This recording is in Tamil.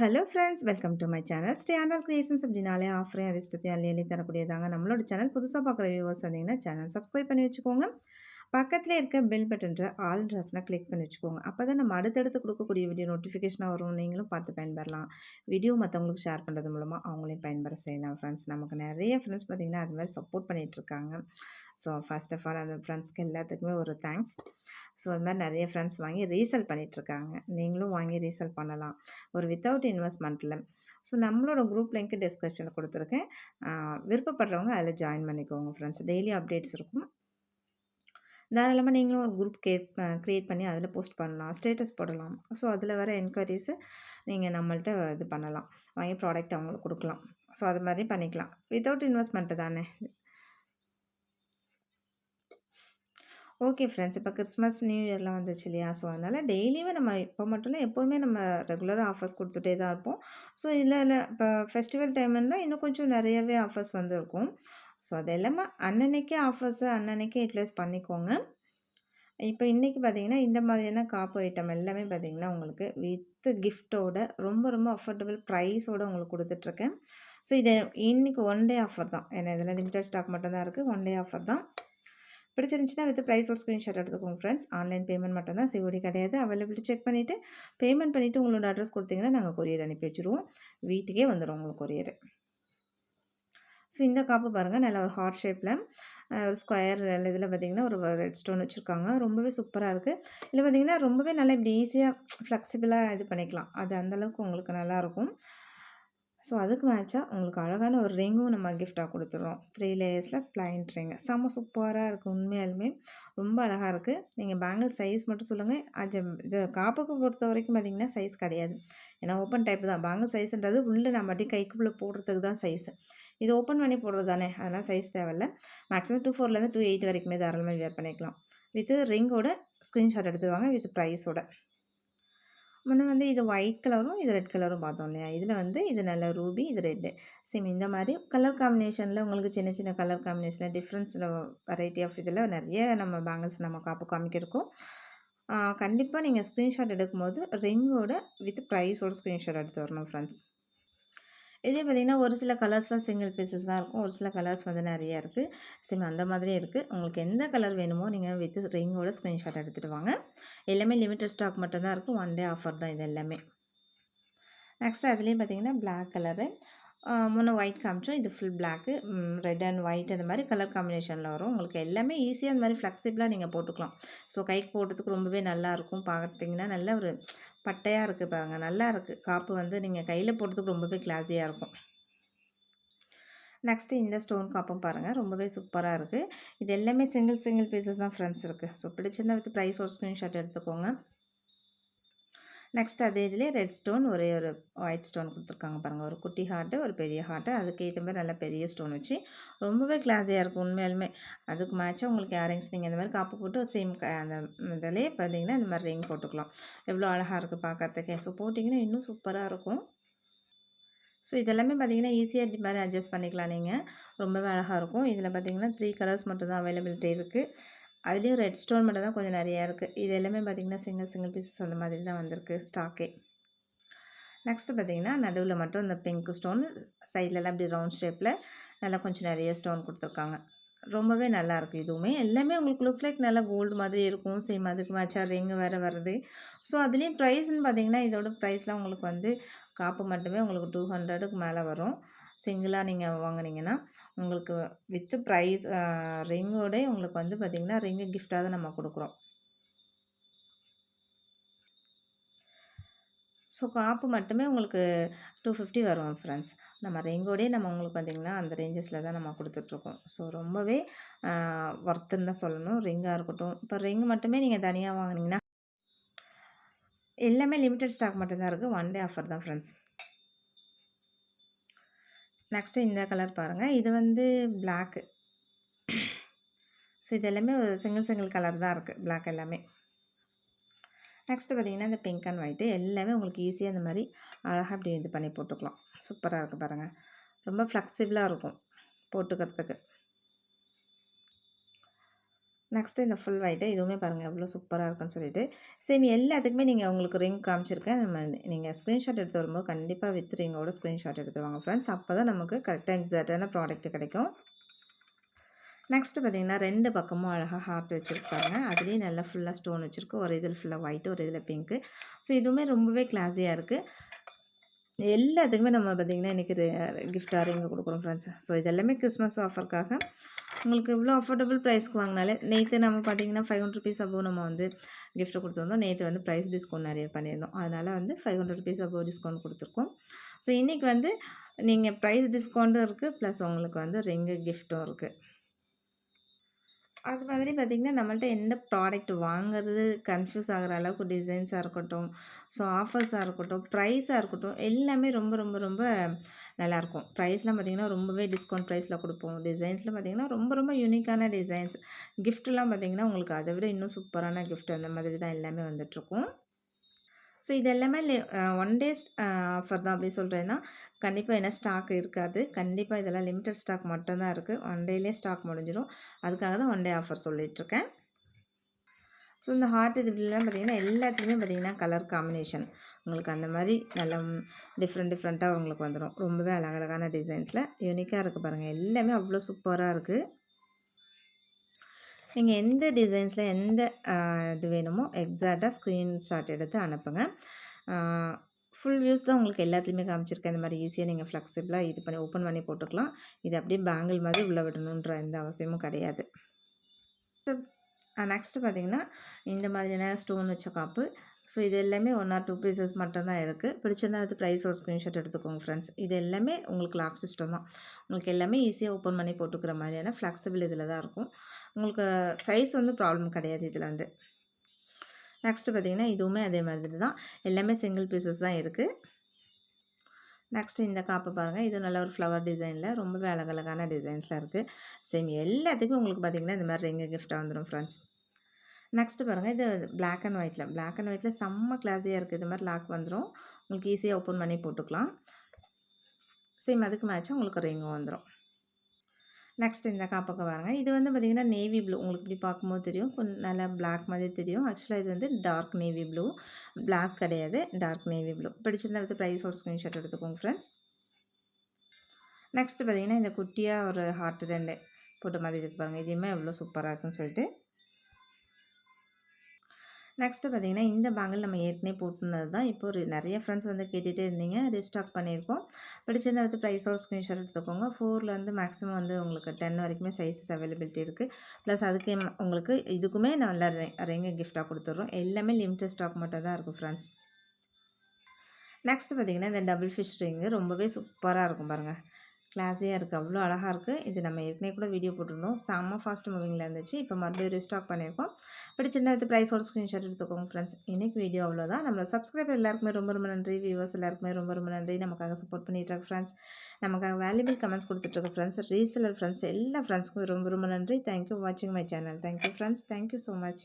Hello friends welcome to my channel stay Andal creations அப்படின்னாலே ஆஃபரையும் அதிர்ஷ்டத்தையும் அள்ளி அள்ளி தரக்கூடியதாங்க. நம்மளோட சேனல் புதுசாக பார்க்குற வியூவர்ஸ் வந்தீங்கன்னா சேனல் சப்ஸ்கிரைப் பண்ணி வச்சுக்கோங்க. பக்கத்தில் இருக்க பெல் பட்டன்ற ஆல் ட்ரஃப்னா கிளிக் பண்ணி வச்சுக்கோங்க. அப்போ தான் நம்ம அடுத்தடுத்து கொடுக்கக்கூடிய வீடியோ நோட்டிஃபிகேஷனாக வரும். நீங்களும் பார்த்து பயன்பெறலாம். வீடியோ மற்றவங்களுக்கு ஷேர் பண்ணுறது மூலமாக அவங்களையும் பயன்பெற செய்யலாம் ஃப்ரெண்ட்ஸ் நமக்கு நிறைய ஃப்ரெண்ட்ஸ் பார்த்திங்கன்னா அது மாதிரி சப்போர்ட் பண்ணிகிட்ருக்காங்க ஸோ ஃபர்ஸ்ட் ஆஃப் ஆல் அந்த ஃப்ரெண்ட்ஸ்க்கு எல்லாத்துக்குமே ஒரு தேங்க்ஸ் ஸோ அது மாதிரி நிறைய ஃப்ரெண்ட்ஸ் வாங்கி ரீசேல் பண்ணிகிட்ருக்காங்க நீங்களும் வாங்கி ரீசேல் பண்ணலாம். ஒரு வித்தவுட் இன்வெஸ்ட்மெண்ட்டில் ஸோ நம்மளோட குரூப் லிங்க்கு டிஸ்கிரிப்ஷனில் கொடுத்துருக்கேன். விருப்பப்படுறவங்க அதில் ஜாயின் பண்ணிக்கோங்க ஃப்ரெண்ட்ஸ் டெய்லி அப்டேட்ஸ் இருக்கும். தாராளமாக நீங்களும் ஒரு குரூப் கே க்ரியேட் பண்ணி அதில் போஸ்ட் பண்ணலாம். ஸ்டேட்டஸ் போடலாம். ஸோ அதில் வர என்கொயரிஸு நீங்கள் நம்மள்கிட்ட இது பண்ணலாம். வாங்கி ப்ராடக்ட் அவங்களுக்கு கொடுக்கலாம். ஸோ அது மாதிரி பண்ணிக்கலாம். வித்தவுட் இன்வெஸ்ட்மெண்ட்டு தானே? ஓகே ஃப்ரெண்ட்ஸ் இப்போ கிறிஸ்மஸ் நியூ இயர்லாம் வந்துச்சு இல்லையா? ஸோ அதனால் டெய்லியுமே நம்ம இப்போ மட்டும் இல்லை எப்போவுமே நம்ம ரெகுலராக ஆஃபர்ஸ் கொடுத்துட்டே தான் இருப்போம். ஸோ இல்லை இல்லை. இப்போ ஃபெஸ்டிவல் டைம்னா இன்னும் கொஞ்சம் நிறையவே ஆஃபர்ஸ் வந்துருக்கும். ஸோ அது எல்லாமே அன்னன்னைக்கே ஆஃபர்ஸை அன்னன்னைக்கே யூட்டிலைஸ் பண்ணிக்கோங்க. இப்போ இன்றைக்கி பார்த்தீங்கன்னா இந்த மாதிரியான காப்பு ஐட்டம் எல்லாமே பார்த்தீங்கன்னா உங்களுக்கு வித்து கிஃப்ட்டோட ரொம்ப ரொம்ப அஃபோர்டபுள் ப்ரைஸோடு உங்களுக்கு கொடுத்துட்ருக்கேன். ஸோ இது இன்றைக்கி ஒன் டே ஆஃபர் தான். ஏன்னா இதில் லிமிடெட் ஸ்டாக் மட்டும்தான் இருக்குது. ஒன் டே ஆஃபர் தான். பிடிச்சிருந்துச்சுன்னா வித் ப்ரைஸ் ஒரு ஸ்க்ரீன்ஷாட் எடுத்துக்கோங்க ஃப்ரெண்ட்ஸ். ஆன்லைன் பேமெண்ட் மட்டும் தான். சிஓடி கிடையாது. அவைலபிலிட்டி செக் பண்ணிவிட்டு பேமெண்ட் பண்ணிவிட்டு உங்களோட அட்ரஸ் கொடுத்தீங்கன்னா நாங்கள் கொரியர் அனுப்பி வச்சுருவோம். வீட்டுக்கே வந்துடும் உங்களுக்கு கொரியர். ஸோ இந்த காப்பு பாருங்கள் நல்ல ஒரு ஹார்ட் ஷேப்பில் ஒரு ஸ்கொயர் இதில் பார்த்திங்கன்னா ஒரு ரெட் ஸ்டோன் வச்சுருக்காங்க. ரொம்பவே சூப்பராக இருக்குது இதில் பார்த்திங்கன்னா ரொம்பவே நல்லா இப்படி ஈஸியாக ஃப்ளெக்சிபிளாக இது பண்ணிக்கலாம். அது அந்தளவுக்கு உங்களுக்கு நல்லாயிருக்கும் ஸோ அதுக்கு மேட்சாக உங்களுக்கு அழகான ஒரு ரிங்கும் நம்ம கிஃப்டாக கொடுத்துட்றோம். த்ரீ லேயர்ஸில் பிளைன் ரிங் செம்ம சூப்பராக இருக்குது உண்மையாலுமே. ரொம்ப அழகாக இருக்குது நீங்கள் பேங்கிள் சைஸ் மட்டும் சொல்லுங்கள் அது இது காப்புக்கு பொறுத்த வரைக்கும் பார்த்திங்கன்னா சைஸ் கிடையாது. ஏன்னா ஓப்பன் டைப் தான். பேங்கிள் சைஸ்ன்றது உள்ளே நம்ம அப்படியே கைக்குள்ளே போடுறதுக்கு தான் சைஸு இது ஓப்பன் பண்ணி போடுறது தானே. அதெல்லாம் சைஸ் தேவையில்ல. மேக்ஸிமம் டூ ஃபோர்லேருந்து டூ எயிட் வரைக்குமே தாராளமாக வியர் பண்ணிக்கலாம். வித் ரிங்கோட ஸ்க்ரீன்ஷாட் எடுத்துருவாங்க. வித் ப்ரைஸோட முன்ன வந்து இது ஒயிட் கலரும் இது ரெட் கலரும் பார்த்தோம் இல்லையா? இதில் வந்து இது நல்ல ரூபி இது ரெட்டு சேம் இந்த மாதிரி கலர் காம்பினேஷனில் உங்களுக்கு சின்ன சின்ன கலர் காம்பினேஷனில் டிஃப்ரென்ஸில் வெரைட்டி ஆஃப் இதில் நிறைய நம்ம பேங்கிள்ஸ் நம்ம காப்பு காமிக்கிருக்கோம் கண்டிப்பாக நீங்கள் ஸ்க்ரீன்ஷாட் எடுக்கும்போது ரிங்கோட வித் ப்ரைஸோட ஸ்க்ரீன்ஷாட் எடுத்து வரணும் ஃப்ரெண்ட்ஸ் இதே பார்த்திங்கன்னா ஒரு சில கலர்ஸ்லாம் சிங்கிள் பீசஸ் தான் இருக்கும். ஒரு சில கலர்ஸ் வந்து நிறையா இருக்குது சிம் அந்த மாதிரி இருக்குது உங்களுக்கு எந்த கலர் வேணுமோ நீங்கள் வித் ரிங்கோட ஸ்க்ரீன்ஷாட் எடுத்துகிட்டு வாங்க. எல்லாமே லிமிட்டட் ஸ்டாக் மட்டும்தான் இருக்கும். ஒன் டே ஆஃபர் தான் இது எல்லாமே. நெக்ஸ்ட் அதுலேயும் பார்த்திங்கன்னா பிளாக் கலரு முன்னே ஒயிட் காமிச்சோம். இது full black red and white அந்த மாதிரி கலர் காம்பினேஷனில் வரும். உங்களுக்கு எல்லாமே ஈஸியாக அந்த மாதிரி ஃப்ளெக்சிபிளாக நீங்கள் போட்டுக்கலாம். ஸோ கைக்கு போடுறதுக்கு ரொம்பவே நல்லாயிருக்கும் பார்த்தீங்கன்னா நல்ல ஒரு பட்டையாக இருக்குது பாருங்கள் நல்லா இருக்குது காப்பு வந்து நீங்கள் கையில் போடுறதுக்கு ரொம்பவே கிளாஸியாக இருக்கும். நெக்ஸ்ட்டு இந்த ஸ்டோன் காப்பும் பாருங்கள் ரொம்பவே சூப்பராக இருக்குது இது எல்லாமே சிங்கிள் சிங்கிள் பீசஸ் தான் ஃப்ரெண்ட்ஸ் இருக்குது ஸோ பிடிச்சிருந்தா வித் ப்ரைஸ் ஒரு ஸ்க்ரீன்ஷாட் எடுத்துக்கோங்க. நெக்ஸ்ட் அதே இதிலே ரெட் ஸ்டோன் ஒரே ஒரு ஒயிட் ஸ்டோன் கொடுத்துருக்காங்க பாருங்கள் ஒரு குட்டி ஹார்ட்டு ஒரு பெரிய ஹார்ட்டு அதுக்கு ஏற்ற மாதிரி நல்ல பெரிய ஸ்டோன் வச்சு ரொம்பவே கிளாஸியாக இருக்கும் உண்மையாலுமே. அதுக்கு மேட்சாக உங்களுக்கு இயரிங்ஸ் நீங்கள் இந்த மாதிரி காப்பு போட்டு சேம் அந்த இதிலே பார்த்தீங்கன்னா இந்த மாதிரி ரிங் போட்டுக்கலாம். எவ்வளோ அழகாக இருக்குது பார்க்கறதுக்கே ஸோ போட்டிங்கன்னா இன்னும் சூப்பராக இருக்கும். ஸோ இதெல்லாமே பார்த்தீங்கன்னா ஈஸியாக இது மாதிரி அட்ஜஸ்ட் பண்ணிக்கலாம் நீங்கள் ரொம்பவே அழகாக இருக்கும். இதில் பார்த்தீங்கன்னா த்ரீ கலர்ஸ் மட்டும் தான் அவைலபிலிட்டி இருக்குது அதுலேயும் ரெட் ஸ்டோன் மட்டும் தான் கொஞ்சம் நிறையா இருக்குது இது எல்லாமே பார்த்திங்கன்னா சிங்கிள் சிங்கிள் பீசஸ் அந்த மாதிரி தான் வந்திருக்கு ஸ்டாக்கே நெக்ஸ்ட்டு பார்த்திங்கன்னா நடுவில் மட்டும் இந்த பிங்க் ஸ்டோன் சைட்லலாம் இப்படி ரவுண்ட் ஷேப்பில் நல்லா கொஞ்சம் நிறைய ஸ்டோன் கொடுத்துருக்காங்க. ரொம்பவே நல்லாயிருக்கு இதுவுமே. எல்லாமே உங்களுக்கு லுக் லைக் நல்லா கோல்டு மாதிரி இருக்கும் சேம் அதுக்கு மேட்சாக ரிங்கு வேறு வருது. ஸோ அதுலேயும் ப்ரைஸ்ன்னு பார்த்தீங்கன்னா இதோட ப்ரைஸ்லாம் உங்களுக்கு வந்து காப்பு மட்டுமே உங்களுக்கு டூ ஹண்ட்ரடுக்கு மேலே வரும். சிங்கிளாக நீங்கள் வாங்குனீங்கன்னா உங்களுக்கு வித்து ப்ரைஸ் ரிங்கோடே உங்களுக்கு வந்து பார்த்திங்கன்னா ரிங்கு கிஃப்டாக தான் நம்ம கொடுக்குறோம். ஸோ காப்பு மட்டுமே உங்களுக்கு டூ ஃபிஃப்டி வரும் ஃப்ரெண்ட்ஸ் நம்ம ரிங்கோடே நம்ம உங்களுக்கு பார்த்திங்கன்னா அந்த ரேஞ்சஸில் தான் நம்ம கொடுத்துட்ருக்கோம். ஸோ ரொம்பவே ஒர்த்துன்னு தான் சொல்லணும். ரிங்காக இருக்கட்டும். இப்போ ரிங் மட்டுமே நீங்கள் தனியாக வாங்கினீங்கன்னா எல்லாமே லிமிட்டட் ஸ்டாக் மட்டும்தான் இருக்குது ஒன் டே ஆஃபர் தான் ஃப்ரெண்ட்ஸ் நெக்ஸ்ட்டு இந்த கலர் பாருங்கள் இது வந்து பிளாக்கு ஸோ இது எல்லாமே சிங்கிள் சிங்கிள் கலர் தான் இருக்குது பிளாக் எல்லாமே. நெக்ஸ்ட்டு பார்த்திங்கன்னா இந்த பிங்க் அண்ட் ஒயிட்டு எல்லாமே உங்களுக்கு ஈஸியாக இந்த மாதிரி அழகாக அப்படி இது பண்ணி போட்டுக்கலாம். சூப்பராக இருக்குது பாருங்கள் ரொம்ப ஃப்ளெக்சிபிளாக இருக்கும் போட்டுக்கிறதுக்கு. நெக்ஸ்ட்டு இந்த ஃபுல் ஒயிட்டு இதுவுமே பாருங்கள் எவ்வளோ சூப்பராக இருக்குன்னு சொல்லிட்டு. சேம் எல்லாத்துக்குமே நீங்கள் உங்களுக்கு ரிங் காமிச்சிருக்கேன். நம்ம நீங்கள் ஸ்க்ரீன்ஷாட் எடுத்து வரும்போது கண்டிப்பாக வித் ரிங்கோட ஸ்க்ரீன்ஷாட் எடுத்துருவாங்க ஃப்ரெண்ட்ஸ் அப்போ தான் நமக்கு கரெக்டாக எக்ஸாக்டான ப்ராடக்ட் கிடைக்கும். நெக்ஸ்ட்டு பார்த்தீங்கன்னா ரெண்டு பக்கமும் அழகாக ஹார்ட் வச்சுருப்பாங்க அதுலேயும் நல்லா ஃபுல்லாக ஸ்டோன் வச்சுருக்கு. ஒரு இதில் ஃபுல்லாக ஒயிட்டு ஒரு இதில் பிங்க்கு ஸோ இதுவுமே ரொம்பவே கிளாஸியாக இருக்குது எல்லாத்துக்குமே நம்ம பார்த்திங்கன்னா இன்றைக்கி கிஃப்டாக ரிங்கு கொடுக்குறோம் ஃப்ரெண்ட்ஸ் ஸோ இது எல்லாமே கிறிஸ்மஸ் ஆஃபருக்காக உங்களுக்கு இவ்வளோ அஃபோர்டபுள் ப்ரைஸ்க்கு வாங்கினாலே நேற்று நம்ம பார்த்தீங்கன்னா ஃபைவ் ஹண்ட்ரட் ருபீஸ் அபோவ் நம்ம வந்து கிஃப்ட் கொடுத்துருந்தோம் நேற்று வந்து ப்ரைஸ் டிஸ்கவுண்ட் நிறைய பண்ணியிருந்தோம். அதனால் வந்து five hundred rupees above discount கொடுத்துருக்கோம். ஸோ இன்றைக்கி வந்து நீங்கள் ப்ரைஸ் டிஸ்கவுண்ட்டும் இருக்குது ப்ளஸ் உங்களுக்கு வந்து ரிங்கு கிஃப்ட்டும் இருக்குது அது மாதிரி பார்த்திங்கன்னா நம்மள்ட்ட எந்த ப்ராடக்ட் வாங்குறது கன்ஃப்யூஸ் ஆகிற அளவுக்கு டிசைன்ஸாக இருக்கட்டும் ஸோ ஆஃபர்ஸாக இருக்கட்டும் ப்ரைஸாக இருக்கட்டும் எல்லாமே ரொம்ப ரொம்ப ரொம்ப நல்லாயிருக்கும். ப்ரைஸ்லாம் பார்த்திங்கன்னா ரொம்பவே டிஸ்கவுண்ட் ப்ரைஸில் கொடுப்போம். டிசைன்ஸில் பார்த்திங்கன்னா ரொம்ப ரொம்ப யூனிக்கான டிசைன்ஸ் கிஃப்ட்லாம் பார்த்திங்கன்னா உங்களுக்கு அதை விட இன்னும் சூப்பரான கிஃப்ட் அந்த மாதிரி தான் எல்லாமே வந்துட்டுருக்கும். ஸோ இது எல்லாமே ஒன் டேஸ் ஆஃபர் தான் அப்படி சொல்கிறேன்னா கண்டிப்பாக என்ன ஸ்டாக் இருக்காது. கண்டிப்பாக இதெல்லாம் லிமிட்டட் ஸ்டாக் மட்டும்தான் இருக்குது ஒன் டேலே ஸ்டாக் முடிஞ்சிடும் அதுக்காக தான் ஒன் டே ஆஃபர் சொல்லிகிட்ருக்கேன் ஸோ இந்த ஹார்ட் இதுலாம் பார்த்திங்கன்னா எல்லாத்துலேயுமே பார்த்திங்கன்னா கலர் காம்பினேஷன் உங்களுக்கு அந்த மாதிரி நல்ல டிஃப்ரெண்ட் டிஃப்ரெண்ட்டாக உங்களுக்கு வந்துடும் ரொம்பவே அழகழகான டிசைன்ஸில் யூனிக்காக இருக்குது பாருங்கள் எல்லாமே அவ்வளோ சூப்பராக இருக்குது நீங்கள் எந்த டிசைன்ஸில் எந்த இது வேணுமோ எக்ஸாக்டாக ஸ்க்ரீன்ஷாட் எடுத்து அனுப்புங்க. ஃபுல் வியூஸ் தான் உங்களுக்கு எல்லாத்துலேயுமே காமிச்சிருக்கேன். இந்த மாதிரி ஈஸியாக நீங்கள் ஃப்ளெக்சிபிளாக இது பண்ணி ஓப்பன் பண்ணி போட்டுக்கலாம். இது அப்படியே பேங்கிள் மாதிரி உள்ளே விடணுன்ற எந்த அவசியமும் கிடையாது. நெக்ஸ்ட்டு பார்த்திங்கன்னா இந்த மாதிரியான ஸ்டோன் வச்ச காப்பு ஸோ இது எல்லாமே ஒன் ஆர் டூ பீசஸ் மட்டும்தான் இருக்குது பிடிச்சிருந்தா அது ப்ரைஸ் ஒரு ஸ்க்ரீன்ஷாட் எடுத்துக்கோங்க ஃப்ரெண்ட்ஸ் இது எல்லாமே உங்களுக்கு லாக் சிஸ்டம் தான். உங்களுக்கு எல்லாமே ஈஸியாக ஓப்பன் பண்ணி போட்டுக்கிற மாதிரியான ஃப்ளெக்சிபிள் இதில் தான் இருக்கும். உங்களுக்கு சைஸ் வந்து ப்ராப்ளம் கிடையாது இதில் வந்து. நெக்ஸ்ட்டு பார்த்திங்கன்னா இதுவுமே அதே மாதிரி தான். எல்லாமே சிங்கிள் பீசஸ் தான் இருக்குது நெக்ஸ்ட்டு இந்த காப்பை பாருங்கள் இது நல்ல ஒரு ஃப்ளவர் டிசைனில் ரொம்பவே அழகழகான டிசைன்ஸில் இருக்குது சேம் எல்லாத்துக்கும் உங்களுக்கு பார்த்திங்கன்னா இந்த மாதிரி ரிங்கு கிஃப்ட்டாக வந்துடும் ஃப்ரெண்ட்ஸ் நெக்ஸ்ட்டு பாருங்கள் இது பிளாக் அண்ட் ஒயிட்டில் பிளாக் அண்ட் ஒயிட்டில் செம்ம கிளாஸியாக இருக்குது இது மாதிரி லாக் வந்துடும் உங்களுக்கு ஈஸியாக ஓப்பன் பண்ணி போட்டுக்கலாம். சேம் அதுக்கு மேட்சாக உங்களுக்கு ரிங்கும் வந்துடும் நெக்ஸ்ட் இந்த காப்பக்க பாருங்கள் இது வந்து பார்த்திங்கன்னா நேவி ப்ளூ உங்களுக்கு இப்படி பார்க்கும்போது தெரியும். கொஞ்சம் நல்லா பிளாக் மாதிரி தெரியும். ஆக்சுவலாக இது வந்து டார்க் நேவி ப்ளூ பிளாக் கிடையாது. டார்க் நேவி ப்ளூ பிடிச்சிருந்தா வந்து ப்ரைஸோட ஸ்க்ரீன்ஷாட் எடுத்துக்கோங்க ஃப்ரெண்ட்ஸ் நெக்ஸ்ட் பார்த்திங்கன்னா இந்த குட்டியாக ஒரு ஹார்ட் ரெண்டு போட்ட மாதிரி இருக்கு பாருங்கள் இதுவுமே எவ்வளோ சூப்பராக இருக்குன்னு சொல்லிட்டு. நெக்ஸ்ட்டு பார்த்திங்கன்னா இந்த பேங்கிள் நம்ம ஏற்கனவே போட்டுருந்தது தான். இப்போ ஒரு நிறைய ஃப்ரெண்ட்ஸ் வந்து கேட்டுகிட்டே இருந்தீங்க. ரீஸ்டாக் பண்ணியிருக்கோம். பிடிச்சிருந்த வந்து ப்ரைஸோட ஸ்க்ரீன்ஷாட் எடுத்துக்கோங்க. ஃபோர்லேருந்து மேக்ஸிமம் வந்து உங்களுக்கு டென் வரைக்குமே சைஸஸ் அவைலபிலிட்டி இருக்குது ப்ளஸ் அதுக்கு உங்களுக்கு இதுக்குமே நல்லா ரிங்க கிஃப்டாக கொடுத்துட்றோம் எல்லாமே லிமிட்டட் ஸ்டாக் மட்டும் தான் இருக்கும் ஃப்ரெண்ட்ஸ் நெக்ஸ்ட் பார்த்திங்கன்னா இந்த டபுள் ஃபிஷ் ரிங்கு ரொம்பவே சூப்பராக இருக்கும் பாருங்கள் கிளாஸியாக இருக்குது அவ்வளோ அழகாக இருக்குது இது நம்ம ஏற்கனவே கூட வீடியோ போட்டிருந்தோம். செம்ம ஃபாஸ்ட் மூவிங்கில் இருந்துச்சு. இப்போ மறுபடியும் ரீஸ்டாக் பண்ணியிருக்கோம். பிடிச்சிருந்தா இது ப்ரைஸோட ஸ்க்ரீன்ஷாட் எடுத்துக்கோங்க ஃப்ரெண்ட்ஸ் இன்றைக்கி வீடியோ அவ்வளோதான் நம்ம சப்ஸ்கிரைபர் எல்லாருக்குமே ரொம்ப ரொம்ப நன்றி. வியூவர்ஸ் எல்லாருக்குமே ரொம்ப ரொம்ப நன்றி. நமக்காக சப்போர்ட் பண்ணிட்டுருக்க ஃப்ரெண்ட்ஸ் நமக்காக வேல்யூபிள் கமெண்ட்ஸ் கொடுத்துட்ருக்க ஃப்ரெண்ட்ஸ் ரீசெலர் ஃப்ரெண்ட்ஸ் எல்லா ஃப்ரெண்ட்ஸ்க்கும் ரொம்ப ரொம்ப நன்றி. தேங்க்யூ வாட்சிங் my channel thank you friends thank you so much